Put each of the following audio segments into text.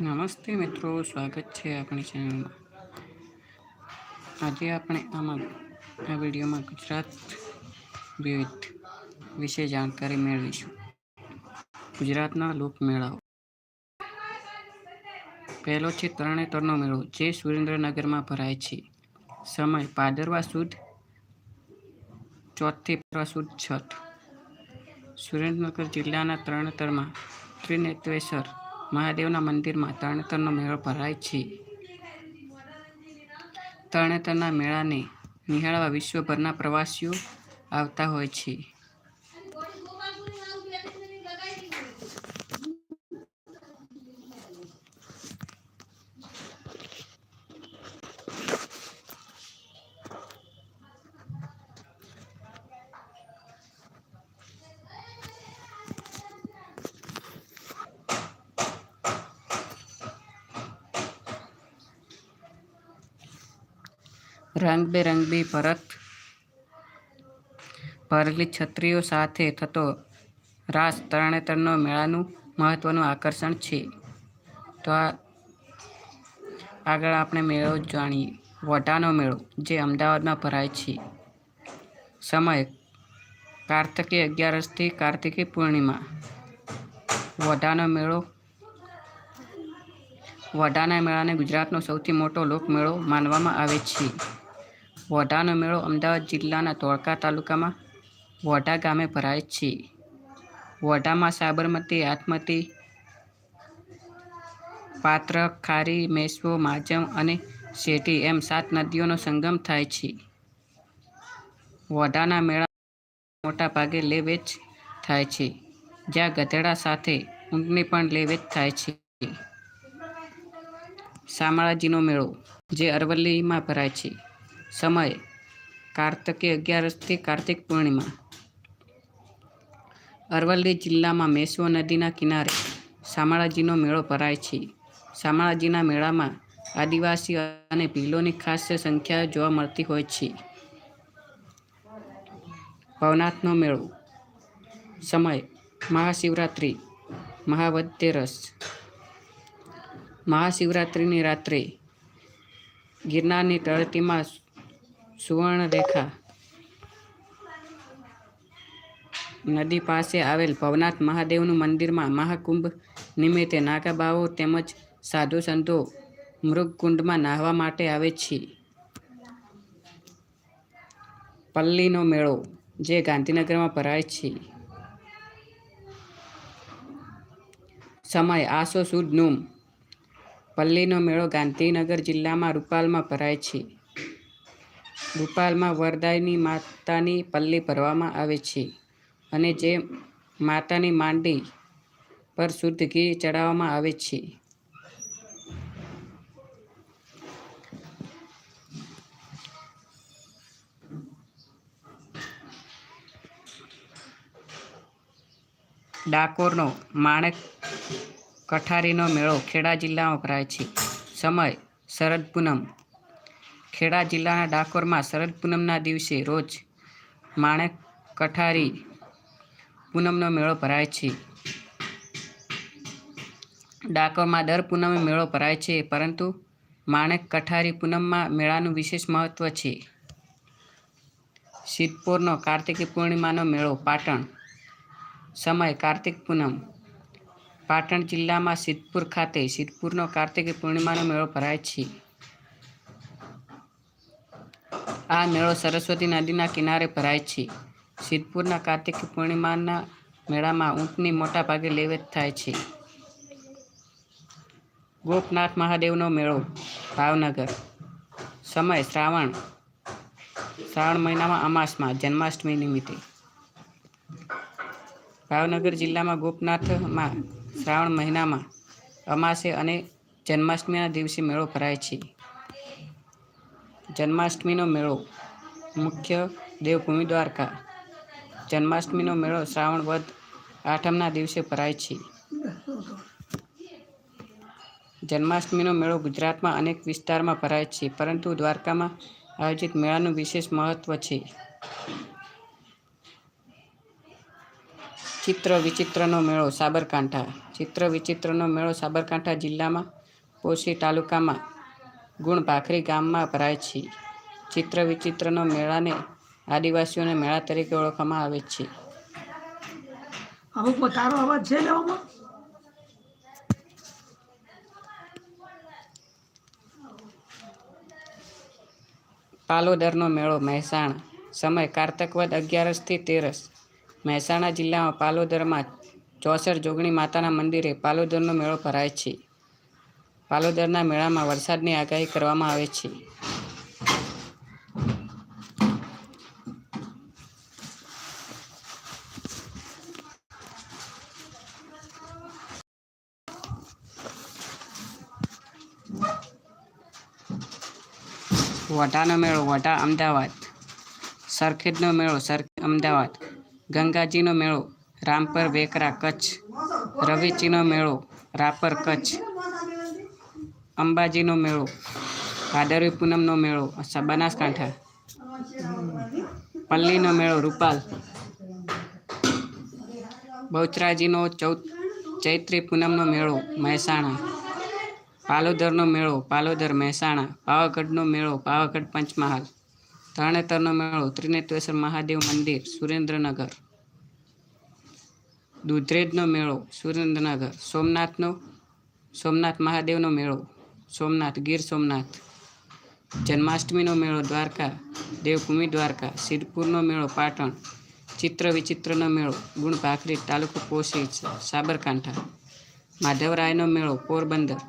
નમસ્તે મિત્રો, સ્વાગત છે આપણી ચેનલમાં. આજે આપણે આમાં આ વિડીયોમાં ગુજરાત વિવિધ વિશે જાણકારી મેળવીશું. ગુજરાતના લોકમેળાઓ. પહેલો છે તરણેતરનો મેળો જે સુરેન્દ્રનગરમાં ભરાય છે. સમય પાદરવા સુદ ચોથથી ભાદરવા સુદ છઠ. સુરેન્દ્રનગર જિલ્લાના તરણેતરમાં ત્રિનેત્રેશ્વર મહાદેવના મંદિરમાં તરણેતરનો મેળો ભરાય છે. તરણેતરના મેળાને નિહાળવા વિશ્વભરના પ્રવાસીઓ આવતા હોય છે. રંગબેરંગી ભરત ભરેલી છત્રીઓ સાથે થતો રાસ તરણેતરનો મેળાનું મહત્વનું આકર્ષણ છે. તો આ, આગળ આપણે મેળો જાણીએ. વઢાનો મેળો, જે અમદાવાદમાં ભરાય છે. સમય, કાર્તિકી અગિયારસથી કાર્તિકી પૂર્ણિમા. વઢાનો મેળો, વઢાના મેળાને ગુજરાતનો સૌથી મોટો લોકમેળો માનવામાં આવે છે. વઢાનો મેળો અમદાવાદ જિલ્લાના ધોળકા તાલુકામાં વોઢા ગામે ભરાય છે. વોઢામાં સાબરમતી આથમતી પાત્ર ખારી મેશ્વો માજમ અને શેટી એમ સાત નદીઓનો સંગમ થાય છે. વોઢાના મેળા મોટા ભાગે લે વેચ થાય છે, જ્યાં ગધેડા સાથે ઊંટની પણ લે વેચ થાય છે. શામળાજીનો મેળો, જે અરવલ્લીમાં ભરાય છે. સમય, કાર્તકે અગિયારસથી કાર્તિક પૂર્ણિમા. અરવલ્લી જિલ્લામાં મેશ્વો નદીના કિનારે શામળાજીનો મેળો ભરાય છે. શામળાજીના મેળામાં આદિવાસી અને ભીલોની ખાસ સંખ્યા જોવા મળતી હોય છે. ભવનાથનો મેળો. સમય, મહાશિવરાત્રિ મહાવદ્યરસ મહાશિવરાત્રિની રાત્રે ગિરનારની તળેટીમાં સુવર્ણરેખા. નદી પાસે આવેલ ભવનાથ મહાદેવનું મંદિરમાં મહાકુંભ નિમિત્તે નાગાબાઓ તેમજ સાધુ સંતો મૃગકુંડમાં નાહવા માટે આવે છે. પલ્લીનો મેળો, જે ગાંધીનગરમાં ભરાય છે. સમય આસો સુદ નૂમ પલ્લીનો મેળો ગાંધીનગર જિલ્લામાં રૂપાલમાં ભરાય છે. રૂપાલમાં વરદાયની માતાની પલ્લી ભરવામાં આવે છે અને જે માતાની માંડી પર શુદ્ધ ઘી ચડાવવામાં આવે છે. ડાકોરનો માણેક કઠારીનો મેળો ખેડા જિલ્લામાં ભરાય છે. સમય, શરદ પૂનમ ખેડા જિલ્લાના ડાકોરમાં શરદ પૂનમના દિવસે રોજ માણેક કઠારી પૂનમનો મેળો ભરાય છે. ડાકોરમાં દર પૂનમે મેળો ભરાય છે, પરંતુ માણેક કઠારી પૂનમમાં મેળાનું વિશેષ મહત્ત્વ છે. સિદ્ધપુરનો કાર્તિકી પૂર્ણિમાનો મેળો પાટણ સમય કાર્તિક પૂનમ. પાટણ જિલ્લામાં સિદ્ધપુર ખાતે સિદ્ધપુરનો કાર્તિકી પૂર્ણિમાનો મેળો ભરાય છે. આ મેળો સરસ્વતી નદીના કિનારે ભરાય છે. સિદ્ધપુરના કાર્તિક પૂર્ણિમાના મેળામાં ઊંટની મોટા ભાગે લેવેચ થાય છે. ગોપનાથ મહાદેવનો મેળો, ભાવનગર. સમય શ્રાવણ શ્રાવણ મહિનામાં અમાસમાં જન્માષ્ટમી નિમિત્તે. ભાવનગર જિલ્લામાં ગોપનાથમાં શ્રાવણ મહિનામાં અમાસે અને જન્માષ્ટમીના દિવસે મેળો ભરાય છે. જન્માષ્ટમીનો મેળો, મુખ્ય દેવભૂમિ દ્વારકા. જન્માષ્ટમીનો મેળો શ્રાવણ વદ આઠમના દિવસે ભરાય છે. જન્માષ્ટમીનો મેળો ગુજરાતમાં અનેક વિસ્તારમાં ભરાય છે, પરંતુ દ્વારકામાં આયોજિત મેળાનું વિશેષ મહત્વ છે. ચિત્ર વિચિત્રનો મેળો સાબરકાંઠા. ચિત્ર વિચિત્રનો મેળો સાબરકાંઠા જિલ્લામાં પોશી તાલુકામાં ગુણ ભાખરી ગામમાં ભરાય છે. ચિત્ર વિચિત્રનો મેળાને આદિવાસીઓના મેળા તરીકે ઓળખવામાં આવે છે. અમુક તારો અવાજ છે લેવામાં પાલોદરનો મેળો મહેસાણા. સમય કારતક અગિયારસ અગિયારસથી તેરસ. મહેસાણા જિલ્લામાં પાલોદરમાં ચોસઠ જોગણી માતાના મંદિરે પાલોદરનો મેળો ભરાય છે. પાલોદરના મેળામાં વરસાદની આગાહી કરવામાં આવે છે. વટાનો મેળો વટા અમદાવાદ. સરખેજનો મેળો, સરખેજ અમદાવાદ. ગંગાજીનો મેળો, રામપર વેકરા કચ્છ. રવેચીનો મેળો, રાપર કચ્છ. અંબાજીનો મેળો, ભાદરવી પૂનમનો મેળો બનાસકાંઠા પલ્લીનો મેળો, રૂપાલ, બહુચરાજીનો ચૌદ ચૈત્રી પૂનમનો મેળો, મહેસાણા, પાલોદરનો મેળો, પાલોદર, મહેસાણા, પાવાગઢનો મેળો, પાવાગઢ પંચમહાલ, તરણેતરનો મેળો, ત્રિનેત્રેશ્વર મહાદેવ મંદિર, સુરેન્દ્રનગર, દુધરેજનો મેળો, સુરેન્દ્રનગર, સોમનાથનો, સોમનાથ મહાદેવનો મેળો સોમનાથ, ગીર સોમનાથ, જન્માષ્ટમીનો મેળો દ્વારકા, દેવભૂમિ દ્વારકા, સિદ્ધપુરનો મેળો પાટણ ચિત્ર વિચિત્રનો મેળો ગુણ ભાખરી તાલુકો પોશી સાબરકાંઠા, માધવરાયનો મેળો પોરબંદર,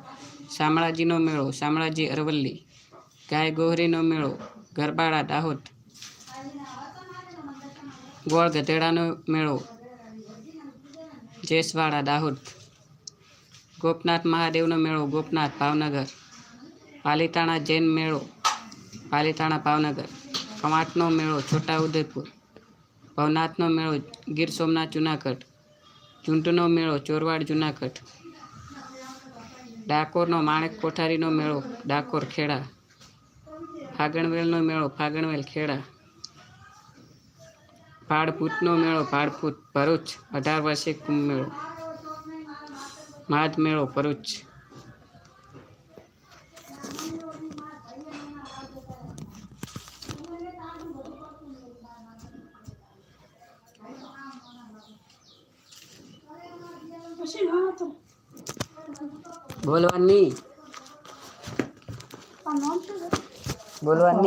શામળાજીનો મેળો શામળાજી અરવલ્લી ગાય ગોહરીનો મેળો ગરબાડા દાહોદ, ગોળ ગધેડાનો મેળો જેસવાડા દાહોદ ગોપનાથ મહાદેવનો મેળો, ગોપનાથ ભાવનગર. પાલીતાણા જૈન મેળો, પાલીતાણા ભાવનગર. કમાટનો મેળો, છોટાઉદેપુર. ભવનાથનો મેળો, ગીર સોમનાથ જુનાગઢ. ઝૂંટનો મેળો, ચોરવાડ જુનાગઢ. ડાકોરનો માણેક કોઠારીનો મેળો, ડાકોર ખેડા. ફાગણવેલનો મેળો, ફાગણવેલ ખેડા. ભાડભૂતનો મેળો, ભાડભૂત ભરૂચ અઢાર વર્ષે કુંભ મેળો. માધ મેળો ભરૂચ. બોલવાની. બોલવાની.